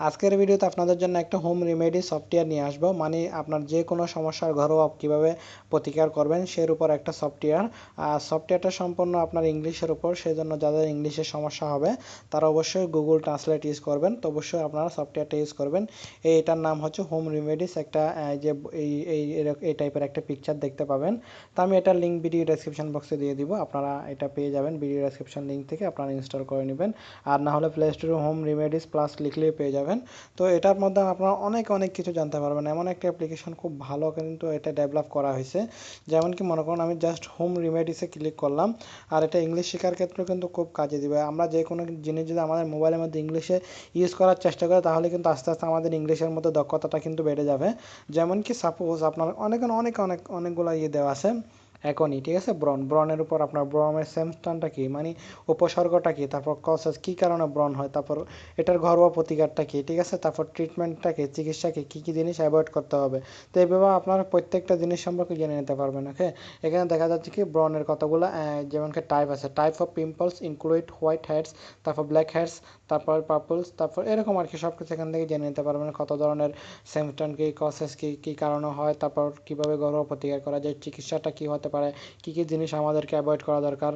আজকের ভিডিওতে আপনাদের জন্য একটা হোম রেমেডি সফটওয়্যার নিয়ে আসব। মানে আপনার যে কোনো সমস্যার ঘরোয়া কীভাবে প্রতিকার করবেন, সের উপর একটা সফটওয়্যার আর সফটওয়্যারটা সম্পূর্ণ আপনার ইংলিশের উপর সেই জন্য যাদের ইংলিশের সমস্যা হবে, তারা অবশ্যই গুগল ট্রান্সলেট ইউজ করবেন। তো অবশ্যই আপনারা সফটওয়্যারটা ইউজ করবেন। এটার নাম হচ্ছে হোম রেমেডিস একটা যে, এই এই টাইপের একটা পিকচার দেখতে পাবেন। তো আমি এটার লিঙ্ক ভিডিও ডেসক্রিপশন বক্সে দিয়ে দিব। আপনারা এটা পেয়ে যাবেন। ভিডিও ডেসক্রিপশন লিঙ্ক থেকে আপনারা ইনস্টল করে নেবেন। আর না হলে প্লে স্টোরে হোম রেমেডিস প্লাস লিখলেই পেয়ে যাবেন। যাবেন তো এটার মধ্যে আপনারা অনেক অনেক কিছু জানতে পারবেন। এমন একটা অ্যাপ্লিকেশন খুব ভালো কিন্তু এটা ডেভেলপ করা হয়েছে। যেমন কি মনে করুন, আমি জাস্ট হোম রিমেডিসে ক্লিক করলাম। আর এটা ইংলিশ শেখার ক্ষেত্রে কিন্তু খুব কাজে দিবে। আমরা যে কোনো জিনিস যদি আমাদের মোবাইলের মধ্যে ইংলিশে ইউজ করার চেষ্টা করি, তাহলে কিন্তু আস্তে আস্তে আমাদের ইংলিশের মধ্যে দক্ষতাটা কিন্তু বেড়ে যাবে। যেমন কি সাপোজ আপনার অনেক অনেক অনেক, অনেকগুলো ইয়ে দেওয়া আছে। এখনই ঠিক আছে? ব্রণ, ব্রণের উপর আপনার ব্রণের সেমস্টানটা কী? মানে উপসর্গটা কী? তারপর কসেস, কী কারণে ব্রণ হয়? তারপর এটার ঘরোয়া প্রতিকারটা কী? ঠিক আছে? তারপর ট্রিটমেন্টটা কী? চিকিৎসাকে কী? কী জিনিস অ্যাভয়েড করতে হবে? তো এইভাবে আপনারা প্রত্যেকটা জিনিস সম্পর্কে জেনে নিতে পারবেন ওকে এখানে দেখা যাচ্ছে কি ব্রণের কতগুলো যেমন কি টাইপ আছে। Type of pimples include white heads তারপর ব্ল্যাক হেডস তারপর পার্পলস তারপর এরকম আর কি সব কিছু এখান থেকে জেনে নিতে পারবেন কত ধরনের সেমস্টান কী, কসেস কী কী কারণে হয়, তারপর কীভাবে ঘরোয়া প্রতিকার করা যায়, চিকিৎসাটা কী হতে পারে। কী কী জিনিস আমাদেরকে অ্যাভয়েড করা দরকার?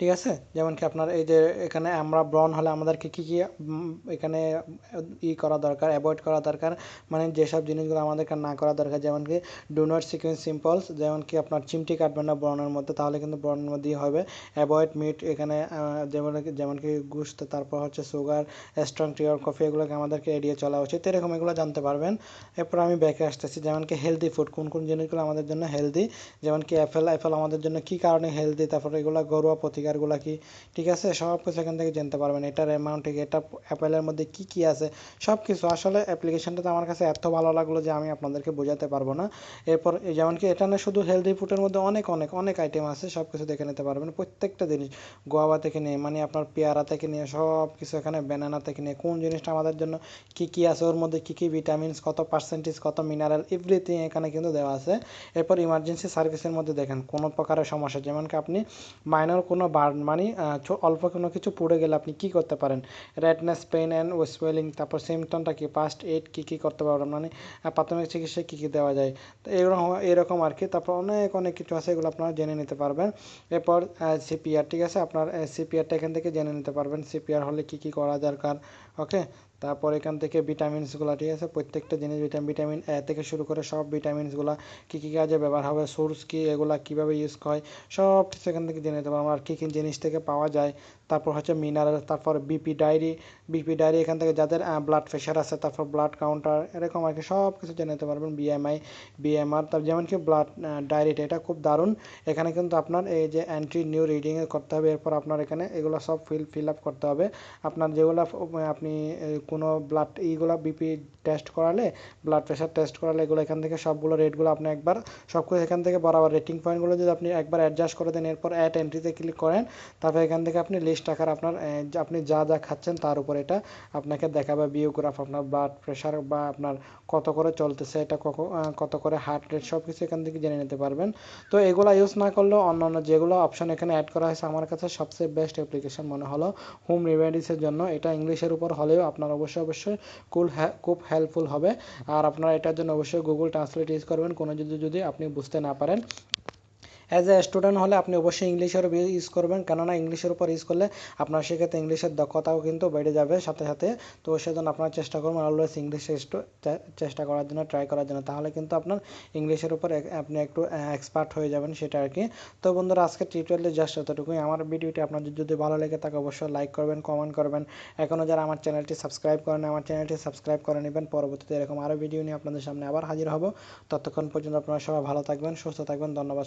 ঠিক আছে? যেমন কি আপনার এই যে এখানে আমরা ব্রন হলে আমাদেরকে কী কী এখানে ই করা দরকার অ্যাভয়েড করা দরকার মানে যেসব জিনিসগুলো আমাদেরকে না করা দরকার, যেমন কি ডু নট সিকুয়েন্স সিম্পলস যেমন কি আপনার চিমটি কাটবেন না ব্রনের মধ্যে, তাহলে কিন্তু ব্রনের মধ্যেই হবে। অ্যাভয়েড মিট এখানে যেমন যেমন কি গুস্ত, তারপর হচ্ছে সুগার স্ট্রং টি আর কফি এগুলোকে আমাদেরকে এড়িয়ে চলা উচিত। এরকম এগুলো জানতে পারবেন। এরপর আমি ব্যাকে আসতেছি, যেমন কি হেলদি ফুড কোন কোন জিনিসগুলো আমাদের জন্য হেলদি যেমন কি অ্যাপেল অ্যাপেল আমাদের জন্য কী কারণে হেলদি তারপর এগুলো ঘরোয়া প্রতিকার প্রতিকারগুলো কি? ঠিক আছে? সব কিছু এখান থেকে জানতে পারবেন। এটার অ্যামাউন্ট এটা অ্যাপেলের মধ্যে কি কি আছে? সব কিছু আসলে অ্যাপ্লিকেশনটা তো আমার কাছে এত ভালো লাগল যে আমি আপনাদেরকে বোঝাতে পারব না। এরপর যেমন কি, এটা না শুধু হেলদি ফুডের মধ্যে অনেক অনেক অনেক আইটেম আছে। সব কিছু দেখে নিতে পারবেন। প্রত্যেকটা জিনিস গোয়াবা থেকে নিয়ে মানে আপনার পেয়ারা থেকে নিয়ে সব কিছু এখানে ব্যানানা থেকে নিয়ে, কোন জিনিসটা আমাদের জন্য কি কি আছে, ওর মধ্যে কি কি ভিটামিনস কত পার্সেন্টেজ কত মিনারেল এভরিথিং এখানে কিন্তু দেওয়া আছে। এরপর ইমার্জেন্সি সার্ভিসের মধ্যে দেখেন, কোনো প্রকারের সমস্যা। যেমন কি আপনি মাইনর কোনো বার্ন মানে অল্প কোনো কিছু পড়ে গেলে আপনি কি করতে পারেন? রেডনেস পেন অ্যান্ড ওয়েসওয়েলিং তারপর সিমটমটা কি? ফার্স্ট এইড কী কী করতে পারবেন মানে প্রাথমিক চিকিৎসায় কী কী দেওয়া যায়? তো এরকম এরকম আর কি। তারপর অনেক অনেক কিছু আছে, এগুলো আপনারা জেনে নিতে পারবেন। এরপর সিপিআর ঠিক আছে? আপনার সিপিআরটা এখান থেকে জেনে নিতে পারবেন। সিপিআর হলে কী কী করা দরকার? ওকে তারপর এখান থেকে ভিটামিনসগুলো, ঠিক আছে? প্রত্যেকটা জিনিস ভিটামিন ভিটামিন এ থেকে শুরু করে সব ভিটামিনসগুলো কী কী কাজে ব্যবহার হবে, সোর্স কী, এগুলো কীভাবে ইউজ হয় সব কিছু এখান থেকে জেনে নিতে পারব আর কী কী জিনিস থেকে পাওয়া যায় তারপর হচ্ছে মিনারেল, তারপর বিপি ডায়েরি বিপি ডায়েরি এখান থেকে যাদের ব্লাড প্রেশার আছে, তারপর ব্লাড কাউন্টার এরকম আর কি সব কিছু জেনে নিতে পারবেন বিএমআই বিএমআর তার যেমন কি ব্লাড ডায়েরিটা এটা খুব দারুণ। এখানে কিন্তু আপনার এই যে অ্যান্ট্রি নিউ রিডিং করতে হবে, এরপর আপনার এখানে এগুলো সব ফিল ফিল আপ করতে হবে। আপনার যেগুলো, আপনি কোনো ব্লাড এইগুলো বিপি টেস্ট করালে ব্লাড প্রেশার টেস্ট করালে, এগুলো এখান থেকে সবগুলো রেটগুলো আপনি একবার সব কিছু এখান থেকে বরাবর রেটিং পয়েন্টগুলো যদি আপনি একবার অ্যাডজাস্ট করে দেন, এরপর অ্যাড এন্ট্রিতে ক্লিক করেন, তারপর এখান থেকে আপনি লিস্ট টাকার আপনার আপনি যা যা খাচ্ছেন তার উপর এটা আপনাকে দেখাবে বিওগ্রাফ আপনার ব্লাড প্রেশার বা আপনার কত করে চলতেছে, এটা কত করে হার্ট রেট সব কিছু এখান থেকে জেনে নিতে পারবেন। তো এগুলো ইউজ না করলেও অন্য অন্য যেগুলো অপশন এখানে অ্যাড করা হয়েছে, আমার কাছে সবচেয়ে বেস্ট অ্যাপ্লিকেশন মনে হলো হোম রেমেডিসের জন্য। এটা ইংলিশের উপর হলেও আপনার অবশ্যই অবশ্যই কুল খুব হেল্পফুল হবে। আর আপনারা এটার জন্য অবশ্যই গুগল ট্রান্সলেট ইউজ করবেন। কোনো যদি যদি আপনি বুঝতে না পারেন অ্যাজ এ স্টুডেন্ট হলে আপনি অবশ্যই ইংলিশের ইউজ করবেন। কেননা ইংলিশের উপর ইউজ করলে আপনার সেক্ষেত্রে ইংলিশের দক্ষতাও কিন্তু বেড়ে যাবে সাথে সাথে। তো সেজন্য আপনার চেষ্টা করবেন অলওয়েজ ইংলিশে চেষ্টা করার জন্য ট্রাই করার জন্য। তাহলে কিন্তু আপনার ইংলিশের উপর আপনি একটু এক্সপার্ট হয়ে যাবেন সেটা আর কি। তো বন্ধুরা আজকে টিউটোরিয়ালে জাস্ট এতটুকুই। আমার ভিডিওটি আপনাদের যদি ভালো লেগে থাকে, অবশ্যই লাইক করবেন কমেন্ট করবেন। এখনও যারা আমার চ্যানেলটি সাবস্ক্রাইব করেন আমার চ্যানেলটি সাবস্ক্রাইব করে নেবেন। পরবর্তীতে এরকম আরও ভিডিও নিয়ে আপনাদের সামনে আবার হাজির হব। ততক্ষণ পর্যন্ত আপনারা সবাই ভালো থাকবেন, সুস্থ থাকবেন। ধন্যবাদ